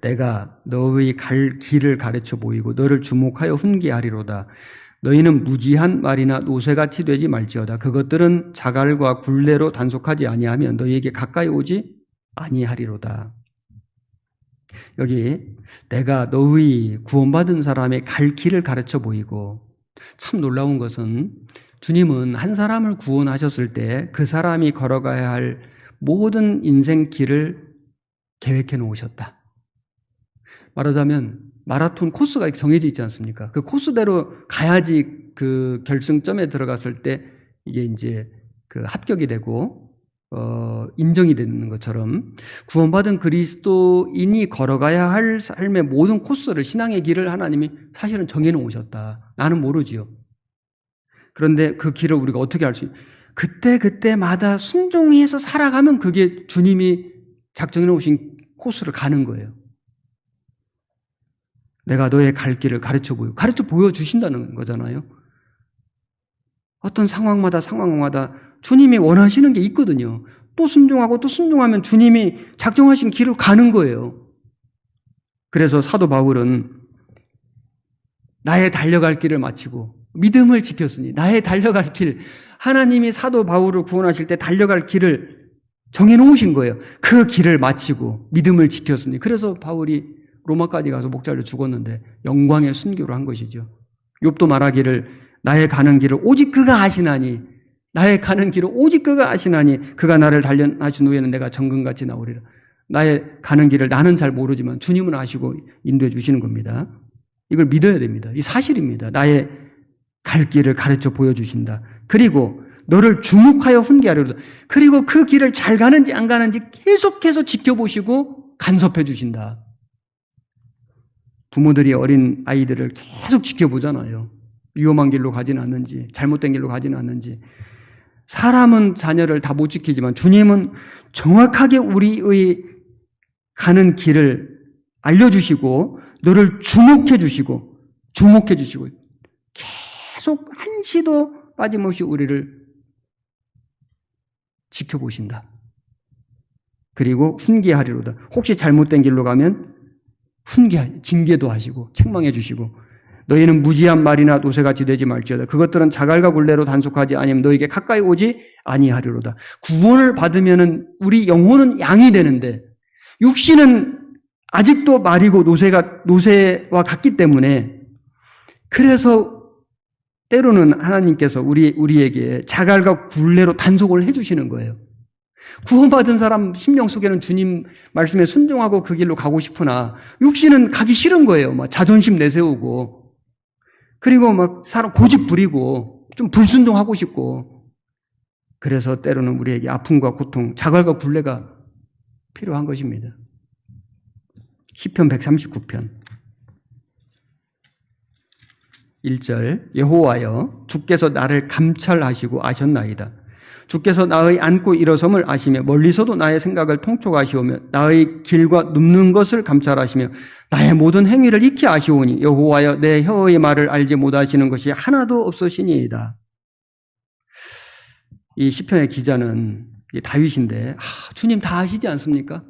내가 너의 갈 길을 가르쳐 보이고 너를 주목하여 훈계하리로다. 너희는 무지한 말이나 노새같이 되지 말지어다. 그것들은 자갈과 굴레로 단속하지 아니하면 너희에게 가까이 오지 아니하리로다. 여기 내가 너의 구원받은 사람의 갈 길을 가르쳐 보이고 참 놀라운 것은 주님은 한 사람을 구원하셨을 때 그 사람이 걸어가야 할 모든 인생 길을 계획해 놓으셨다. 말하자면 마라톤 코스가 정해져 있지 않습니까? 그 코스대로 가야지 그 결승점에 들어갔을 때 이게 이제 그 합격이 되고 어, 인정이 되는 것처럼 구원받은 그리스도인이 걸어가야 할 삶의 모든 코스를 신앙의 길을 하나님이 사실은 정해놓으셨다. 나는 모르지요. 그런데 그 길을 우리가 어떻게 알 수, 있 그때 그때마다 순종해서 살아가면 그게 주님이 작정해 놓으신 코스를 가는 거예요. 내가 너의 갈 길을 가르쳐 보여. 가르쳐 보여주신다는 거잖아요. 어떤 상황마다 상황마다 주님이 원하시는 게 있거든요. 또 순종하고 또 순종하면 주님이 작정하신 길을 가는 거예요. 그래서 사도 바울은 나의 달려갈 길을 마치고 믿음을 지켰으니 나의 달려갈 길 하나님이 사도 바울을 구원하실 때 달려갈 길을 정해 놓으신 거예요. 그 길을 마치고 믿음을 지켰으니 그래서 바울이 로마까지 가서 목자를 죽었는데 영광의 순교를 한 것이죠. 욥도 말하기를 나의 가는 길을 오직 그가 아시나니 나의 가는 길을 오직 그가 아시나니 그가 나를 단련하신 후에는 내가 정금같이 나오리라. 나의 가는 길을 나는 잘 모르지만 주님은 아시고 인도해 주시는 겁니다. 이걸 믿어야 됩니다. 이 사실입니다. 나의 갈 길을 가르쳐 보여주신다. 그리고 너를 주목하여 훈계하려다. 그리고 그 길을 잘 가는지 안 가는지 계속해서 지켜보시고 간섭해 주신다. 부모들이 어린 아이들을 계속 지켜보잖아요. 위험한 길로 가지는 않는지, 잘못된 길로 가지는 않는지. 사람은 자녀를 다 못 지키지만 주님은 정확하게 우리의 가는 길을 알려주시고, 너를 주목해 주시고, 주목해 주시고, 계속 한시도 빠짐없이 우리를 지켜보신다. 그리고 훈계하리로다. 혹시 잘못된 길로 가면 훈계, 징계도 하시고 책망해 주시고 너희는 무지한 말이나 노새같이 되지 말지어다. 그것들은 자갈과 굴레로 단속하지 아니면 너에게 가까이 오지 아니하리로다. 구원을 받으면은 우리 영혼은 양이 되는데 육신은 아직도 말이고 노새가 노새와 같기 때문에 그래서 때로는 하나님께서 우리 우리에게 자갈과 굴레로 단속을 해 주시는 거예요. 구원받은 사람 심령 속에는 주님 말씀에 순종하고 그 길로 가고 싶으나 육신은 가기 싫은 거예요. 막 자존심 내세우고 그리고 막 사람 고집 부리고 좀 불순종하고 싶고 그래서 때로는 우리에게 아픔과 고통, 자갈과 굴레가 필요한 것입니다. 시편 139편 1절 여호와여 주께서 나를 감찰하시고 아셨나이다. 주께서 나의 앉고 일어섬을 아시며 멀리서도 나의 생각을 통촉하시오며 나의 길과 눕는 것을 감찰하시며 나의 모든 행위를 익히 아시오니 여호와여 내 혀의 말을 알지 못하시는 것이 하나도 없으시니이다. 이 시편의 기자는 다윗인데 아, 주님 다 아시지 않습니까?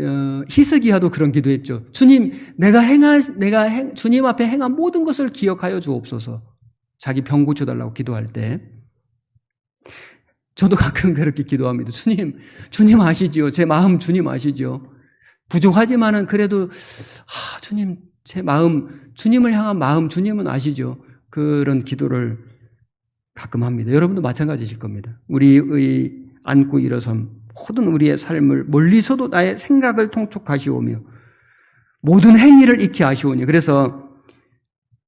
어, 히스기야도 그런 기도했죠. 주님, 내가 행한 내가 행, 주님 앞에 행한 모든 것을 기억하여 주옵소서. 자기 병 고쳐달라고 기도할 때 저도 가끔 그렇게 기도합니다. 주님, 주님 아시지요. 제 마음 주님 아시죠. 부족하지만은 그래도 아, 주님 제 마음 주님을 향한 마음 주님은 아시죠. 그런 기도를 가끔 합니다. 여러분도 마찬가지실 겁니다. 우리의 안고 일어선 모든 우리의 삶을 멀리서도 나의 생각을 통촉하시오며 모든 행위를 익히 아시오니 그래서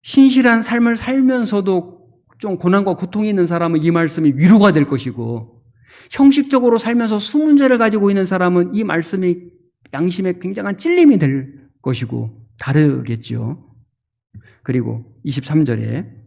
신실한 삶을 살면서도 좀 고난과 고통이 있는 사람은 이 말씀이 위로가 될 것이고 형식적으로 살면서 수문제를 가지고 있는 사람은 이 말씀이 양심에 굉장한 찔림이 될 것이고 다르겠지요. 그리고 23절에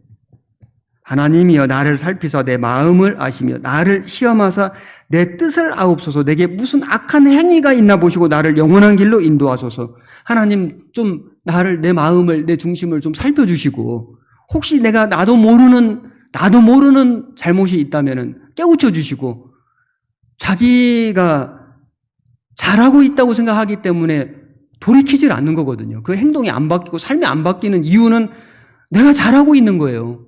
하나님이여 나를 살피사 내 마음을 아시며 나를 시험하사 내 뜻을 아옵소서 내게 무슨 악한 행위가 있나 보시고 나를 영원한 길로 인도하소서 하나님 좀 나를 내 마음을 내 중심을 좀 살펴주시고 혹시 내가 나도 모르는 나도 모르는 잘못이 있다면 깨우쳐 주시고 자기가 잘하고 있다고 생각하기 때문에 돌이키질 않는 거거든요. 그 행동이 안 바뀌고 삶이 안 바뀌는 이유는 내가 잘하고 있는 거예요.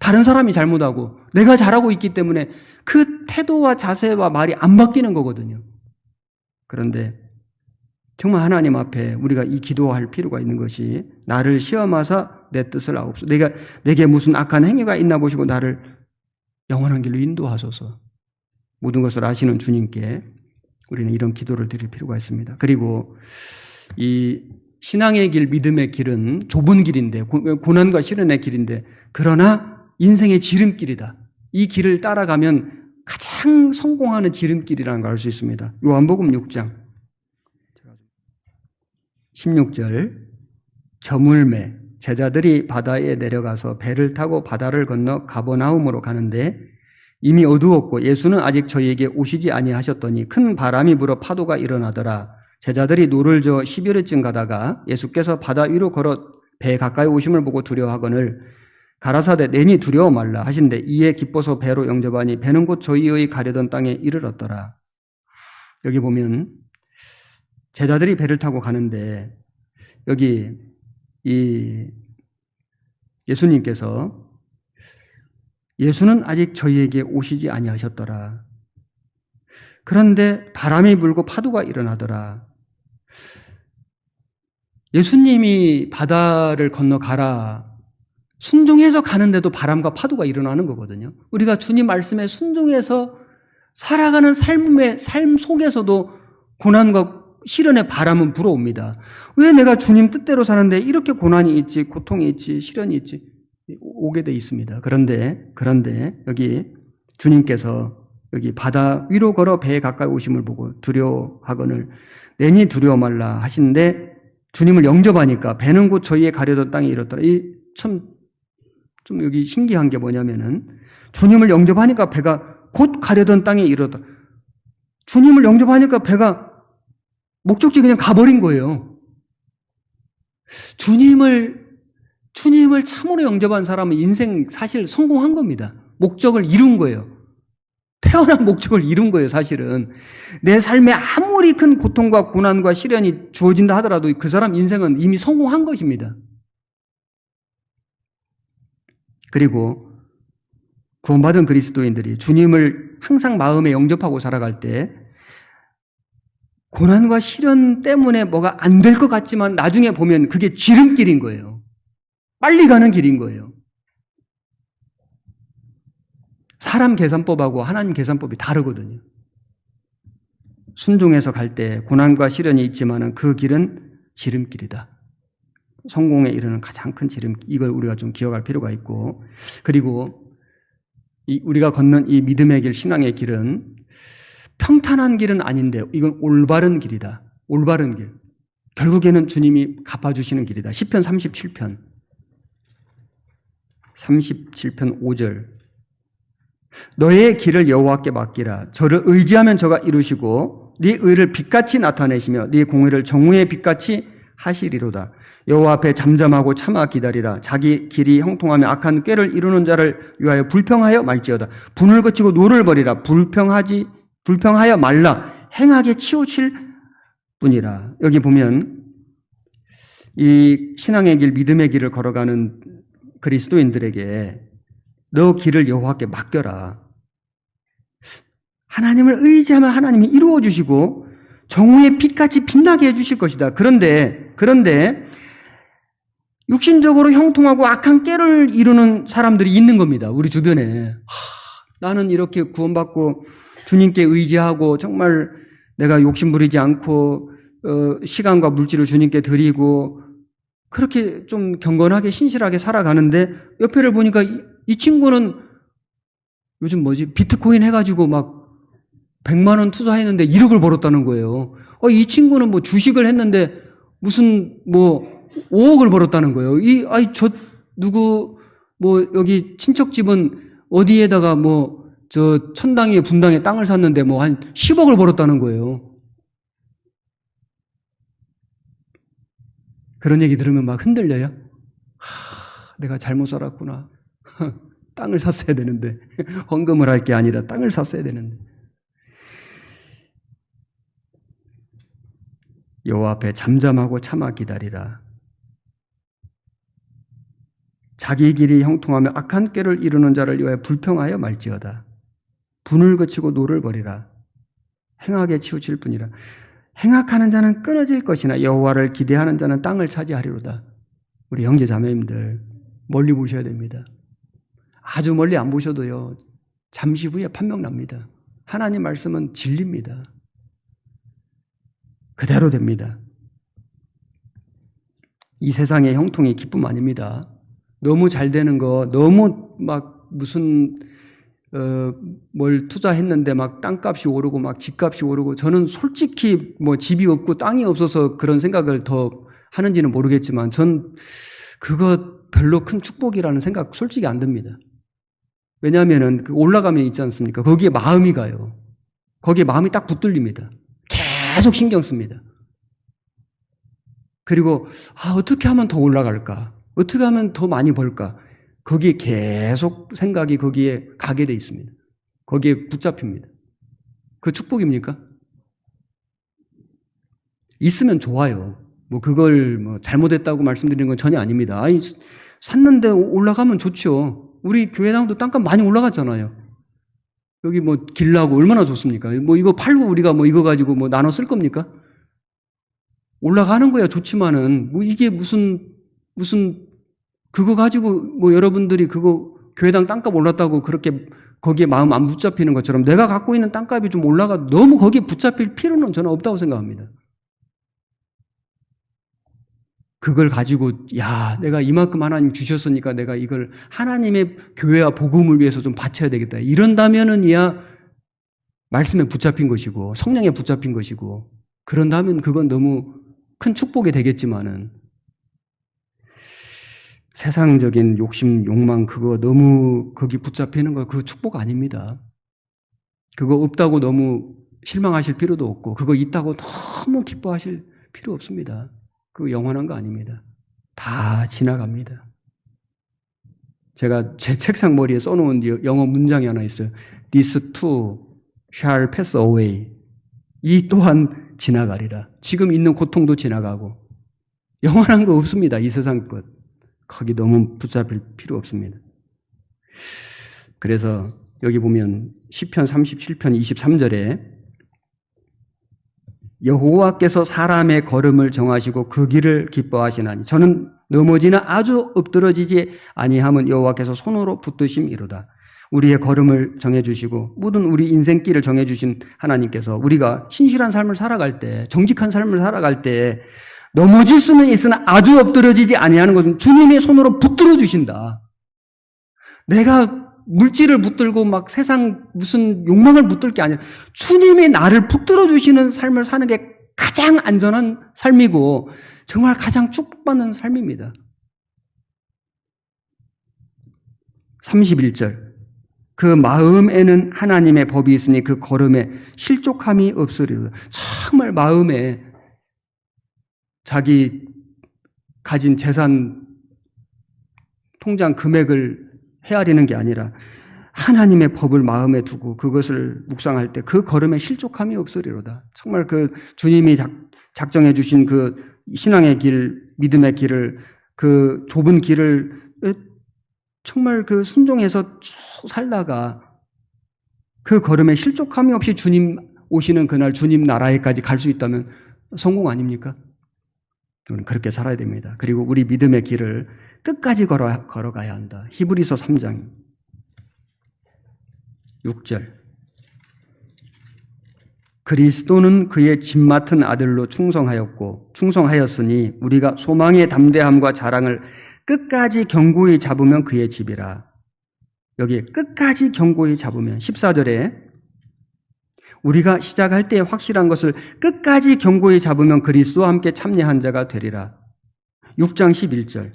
다른 사람이 잘못하고 내가 잘하고 있기 때문에 그 태도와 자세와 말이 안 바뀌는 거거든요. 그런데 정말 하나님 앞에 우리가 이 기도할 필요가 있는 것이 나를 시험하사 내 뜻을 아옵소. 내가 내게 무슨 악한 행위가 있나 보시고 나를 영원한 길로 인도하소서. 모든 것을 아시는 주님께 우리는 이런 기도를 드릴 필요가 있습니다. 그리고 이 신앙의 길, 믿음의 길은 좁은 길인데 고난과 시련의 길인데 그러나 인생의 지름길이다. 이 길을 따라가면 가장 성공하는 지름길이라는 걸 알 수 있습니다. 요한복음 6장 16절 저물매 제자들이 바다에 내려가서 배를 타고 바다를 건너 가버나움으로 가는데 이미 어두웠고 예수는 아직 저희에게 오시지 아니하셨더니 큰 바람이 불어 파도가 일어나더라. 제자들이 노를 저어 10여리쯤 가다가 예수께서 바다 위로 걸어 배 가까이 오심을 보고 두려워하거늘 가라사대 내니 두려워 말라 하신데 이에 기뻐서 배로 영접하니 배는 곧 저희의 가려던 땅에 이르렀더라. 여기 보면 제자들이 배를 타고 가는데 여기 이 예수님께서 예수는 아직 저희에게 오시지 아니하셨더라. 그런데 바람이 불고 파도가 일어나더라. 예수님이 바다를 건너 가라. 순종해서 가는데도 바람과 파도가 일어나는 거거든요. 우리가 주님 말씀에 순종해서 살아가는 삶의 삶 속에서도 고난과 시련의 바람은 불어옵니다. 왜 내가 주님 뜻대로 사는데 이렇게 고난이 있지, 고통이 있지, 시련이 있지 오게 돼 있습니다. 그런데 그런데 여기 주님께서 여기 바다 위로 걸어 배에 가까이 오심을 보고 두려워하거늘 내니 두려워 말라 하시는데 주님을 영접하니까 배는 곧 저희의 가려던 땅에 이렇더라. 이 참 좀 여기 신기한 게 뭐냐면은 주님을 영접하니까 배가 곧 가려던 땅에 이르다. 주님을 영접하니까 배가 목적지 그냥 가버린 거예요. 주님을, 주님을 참으로 영접한 사람은 인생 사실 성공한 겁니다. 목적을 이룬 거예요. 태어난 목적을 이룬 거예요, 사실은. 내 삶에 아무리 큰 고통과 고난과 시련이 주어진다 하더라도 그 사람 인생은 이미 성공한 것입니다. 그리고 구원받은 그리스도인들이 주님을 항상 마음에 영접하고 살아갈 때 고난과 시련 때문에 뭐가 안 될 것 같지만 나중에 보면 그게 지름길인 거예요. 빨리 가는 길인 거예요. 사람 계산법하고 하나님 계산법이 다르거든요. 순종해서 갈 때 고난과 시련이 있지만 그 길은 지름길이다. 성공에 이르는 가장 큰 지름, 이걸 우리가 좀 기억할 필요가 있고, 그리고 우리가 걷는 이 믿음의 길, 신앙의 길은 평탄한 길은 아닌데 이건 올바른 길이다. 올바른 길. 결국에는 주님이 갚아주시는 길이다. 10편 37편. 37편 5절. 너의 길을 여호와께 맡기라. 저를 의지하면 저가 이루시고 네 의를 빛같이 나타내시며 네 공의를 정의의 빛같이 하시리로다. 여호와 앞에 잠잠하고 참아 기다리라. 자기 길이 형통하며 악한 꾀를 이루는 자를 위하여 불평하여 말지어다. 분을 거치고 노를 버리라. 불평하지 불평하여 말라 행하게 치우칠 뿐이라. 여기 보면 이 신앙의 길, 믿음의 길을 걸어가는 그리스도인들에게 너 길을 여호와께 맡겨라. 하나님을 의지하면 하나님이 이루어 주시고 정우의 빛같이 빛나게 해 주실 것이다. 그런데 그런데 육신적으로 형통하고 악한 깨를 이루는 사람들이 있는 겁니다. 우리 주변에. 하, 나는 이렇게 구원받고 주님께 의지하고 정말 내가 욕심 부리지 않고 어, 시간과 물질을 주님께 드리고 그렇게 좀 경건하게 신실하게 살아가는데 옆에를 보니까 이, 이 친구는 요즘 뭐지 비트코인 해가지고 막 100만 원 투자했는데 1억을 벌었다는 거예요. 어, 이 친구는 뭐 주식을 했는데 무슨 뭐 5억을 벌었다는 거예요. 이 아이 저 누구 뭐 여기 친척 집은 어디에다가 뭐 저 천당에 분당에 땅을 샀는데 뭐 한 10억을 벌었다는 거예요. 그런 얘기 들으면 막 흔들려요. 하, 내가 잘못 살았구나. 땅을 샀어야 되는데 헌금을 할 게 아니라 땅을 샀어야 되는데 여호와 앞에 잠잠하고 참아 기다리라. 자기 길이 형통하며 악한 꾀를 이루는 자를 위하여 불평하여 말지어다. 분을 그치고 노를 버리라. 행악에 치우칠 뿐이라. 행악하는 자는 끊어질 것이나 여호와를 기대하는 자는 땅을 차지하리로다. 우리 형제 자매님들 멀리 보셔야 됩니다. 아주 멀리 안 보셔도요. 잠시 후에 판명 납니다. 하나님 말씀은 진리입니다. 그대로 됩니다. 이 세상의 형통이 기쁨 아닙니다. 너무 잘 되는 거, 너무 막 무슨 어, 뭘 투자했는데 막 땅값이 오르고 막 집값이 오르고 저는 솔직히 뭐 집이 없고 땅이 없어서 그런 생각을 더 하는지는 모르겠지만 전 그거 별로 큰 축복이라는 생각 솔직히 안 듭니다. 왜냐하면은 그 올라가면 있지 않습니까? 거기에 마음이 가요. 거기에 마음이 딱 붙들립니다. 계속 신경 씁니다. 그리고 아, 어떻게 하면 더 올라갈까? 어떻게 하면 더 많이 벌까? 거기에 계속 생각이 거기에 가게 돼 있습니다. 거기에 붙잡힙니다. 그 축복입니까? 있으면 좋아요. 뭐 그걸 뭐 잘못했다고 말씀드리는 건 전혀 아닙니다. 아니, 샀는데 올라가면 좋죠. 우리 교회당도 땅값 많이 올라갔잖아요. 여기 뭐 길라고 얼마나 좋습니까? 뭐 이거 팔고 우리가 뭐 이거 가지고 뭐 나눠 쓸 겁니까? 올라가는 거야 좋지만은 뭐 이게 무슨 무슨 그거 가지고 뭐 여러분들이 그거 교회당 땅값 올랐다고 그렇게 거기에 마음 안 붙잡히는 것처럼 내가 갖고 있는 땅값이 좀 올라가 너무 거기에 붙잡힐 필요는 저는 없다고 생각합니다. 그걸 가지고 야 내가 이만큼 하나님 주셨으니까 내가 이걸 하나님의 교회와 복음을 위해서 좀 바쳐야 되겠다 이런다면은야 말씀에 붙잡힌 것이고 성령에 붙잡힌 것이고 그런다면 그건 너무 큰 축복이 되겠지만은 세상적인 욕심 욕망 그거 너무 거기 붙잡히는 거 그 축복 아닙니다. 그거 없다고 너무 실망하실 필요도 없고 그거 있다고 너무 기뻐하실 필요 없습니다. 그 영원한 거 아닙니다. 다 지나갑니다. 제가 제 책상 머리에 써놓은 영어 문장이 하나 있어요. This too shall pass away. 이 또한 지나가리라. 지금 있는 고통도 지나가고 영원한 거 없습니다. 이 세상 것. 거기 너무 붙잡힐 필요 없습니다. 그래서 여기 보면 10편 37편 23절에 여호와께서 사람의 걸음을 정하시고 그 길을 기뻐하시나니 저는 넘어지나 아주 엎드러지지 아니함은 여호와께서 손으로 붙드심이로다. 우리의 걸음을 정해주시고 모든 우리 인생길을 정해주신 하나님께서 우리가 신실한 삶을 살아갈 때 정직한 삶을 살아갈 때 넘어질 수는 있으나 아주 엎드러지지 아니하는 것은 주님의 손으로 붙들어 주신다. 내가 물질을 붙들고 막 세상 무슨 욕망을 붙들 게 아니라 주님이 나를 붙들어 주시는 삶을 사는 게 가장 안전한 삶이고 정말 가장 축복받는 삶입니다. 31절. 그 마음에는 하나님의 법이 있으니 그 걸음에 실족함이 없으리로다. 정말 마음에 자기 가진 재산 통장 금액을 헤아리는 게 아니라 하나님의 법을 마음에 두고 그것을 묵상할 때 그 걸음에 실족함이 없으리로다. 정말 그 주님이 작, 작정해 주신 그 신앙의 길, 믿음의 길을 그 좁은 길을 정말 그 순종해서 쭉 살다가 그 걸음에 실족함이 없이 주님 오시는 그날 주님 나라에까지 갈 수 있다면 성공 아닙니까? 그렇게 살아야 됩니다. 그리고 우리 믿음의 길을 끝까지 걸어, 걸어가야 한다. 히브리서 3장 6절. 그리스도는 그의 집 맡은 아들로 충성하였고, 충성하였으니 우리가 소망의 담대함과 자랑을 끝까지 경고히 잡으면 그의 집이라. 여기 끝까지 경고히 잡으면 14절에 우리가 시작할 때 확실한 것을 끝까지 경고히 잡으면 그리스도와 함께 참여한 자가 되리라. 6장 11절.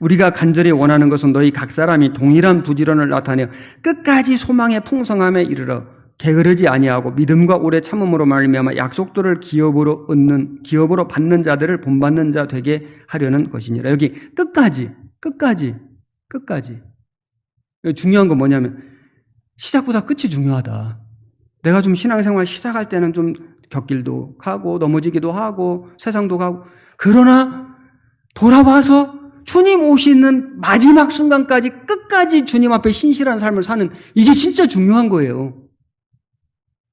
우리가 간절히 원하는 것은 너희 각 사람이 동일한 부지런을 나타내 끝까지 소망의 풍성함에 이르러 게으르지 아니하고 믿음과 오래 참음으로 말미암아 약속들을 기업으로 얻는 기업으로 받는 자들을 본받는 자 되게 하려는 것이니라. 여기 끝까지 끝까지 끝까지 중요한 건 뭐냐면 시작보다 끝이 중요하다. 내가 좀 신앙생활 시작할 때는 좀 곁길도 가고 넘어지기도 하고 세상도 가고 그러나 돌아와서 주님 오시는 마지막 순간까지 끝까지 주님 앞에 신실한 삶을 사는 이게 진짜 중요한 거예요.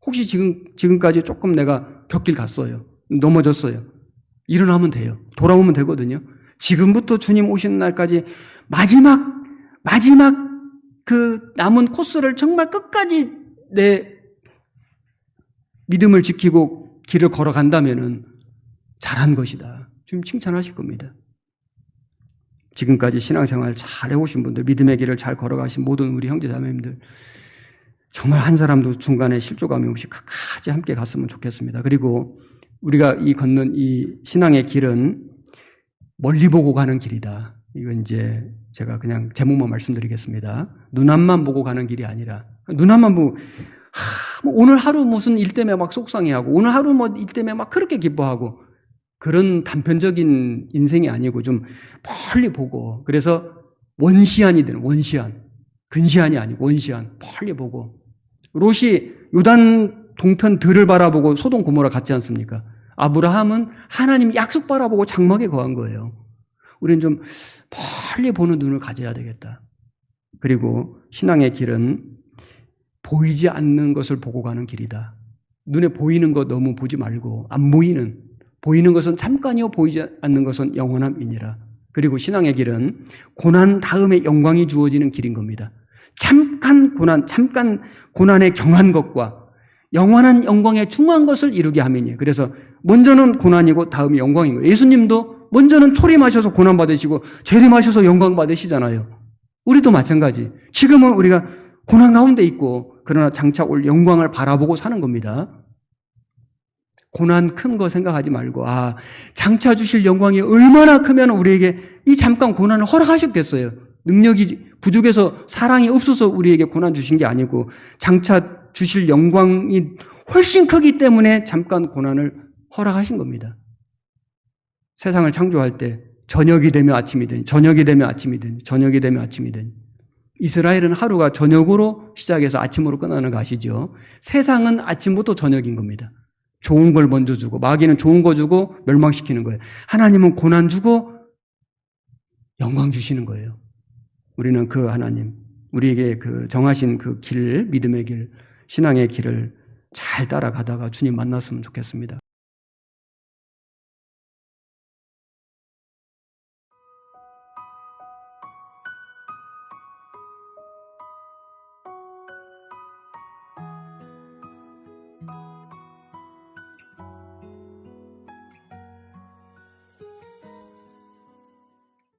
혹시 지금 지금까지 조금 내가 곁길 갔어요. 넘어졌어요. 일어나면 돼요. 돌아오면 되거든요. 지금부터 주님 오시는 날까지 마지막 마지막 그 남은 코스를 정말 끝까지 내 믿음을 지키고 길을 걸어간다면은 잘한 것이다. 좀 칭찬하실 겁니다. 지금까지 신앙생활 잘 해오신 분들, 믿음의 길을 잘 걸어가신 모든 우리 형제 자매님들, 정말 한 사람도 중간에 실족함이 없이 끝까지 함께 갔으면 좋겠습니다. 그리고 우리가 이 걷는 이 신앙의 길은 멀리 보고 가는 길이다. 이건 이제 제가 그냥 제목만 말씀드리겠습니다. 눈앞만 보고 가는 길이 아니라 눈앞만 보고 하, 뭐 오늘 하루 무슨 일 때문에 막 속상해하고 오늘 하루 뭐 일 때문에 막 그렇게 기뻐하고 그런 단편적인 인생이 아니고 좀 멀리 보고 그래서 원시안이 되는 원시안 근시안이 아니고 원시안 멀리 보고 롯이 요단 동편 들을 바라보고 소동 고모라 갔지 않습니까? 아브라함은 하나님 약속 바라보고 장막에 거한 거예요. 우리는 좀 멀리 보는 눈을 가져야 되겠다. 그리고 신앙의 길은 보이지 않는 것을 보고 가는 길이다. 눈에 보이는 것 너무 보지 말고 안 보이는 보이는 것은 잠깐이요 보이지 않는 것은 영원함이니라. 그리고 신앙의 길은 고난 다음에 영광이 주어지는 길인 겁니다. 잠깐 고난, 잠깐 고난에 경한 것과 영원한 영광에 중요한 것을 이루게 하면이에요. 그래서 먼저는 고난이고 다음이 영광인 거예요. 예수님도 먼저는 초림하셔서 고난 받으시고 재림하셔서 영광 받으시잖아요. 우리도 마찬가지. 지금은 우리가 고난 가운데 있고 그러나 장차 올 영광을 바라보고 사는 겁니다. 고난 큰 거 생각하지 말고 아 장차 주실 영광이 얼마나 크면 우리에게 이 잠깐 고난을 허락하셨겠어요. 능력이 부족해서 사랑이 없어서 우리에게 고난 주신 게 아니고 장차 주실 영광이 훨씬 크기 때문에 잠깐 고난을 허락하신 겁니다. 세상을 창조할 때 저녁이 되면 아침이 되니 저녁이 되면 아침이 되니 저녁이 되면 아침이 되니 이스라엘은 하루가 저녁으로 시작해서 아침으로 끝나는 거 아시죠? 세상은 아침부터 저녁인 겁니다. 좋은 걸 먼저 주고 마귀는 좋은 거 주고 멸망시키는 거예요. 하나님은 고난 주고 영광 주시는 거예요. 우리는 그 하나님, 우리에게 그 정하신 그 길, 믿음의 길, 신앙의 길을 잘 따라가다가 주님 만났으면 좋겠습니다.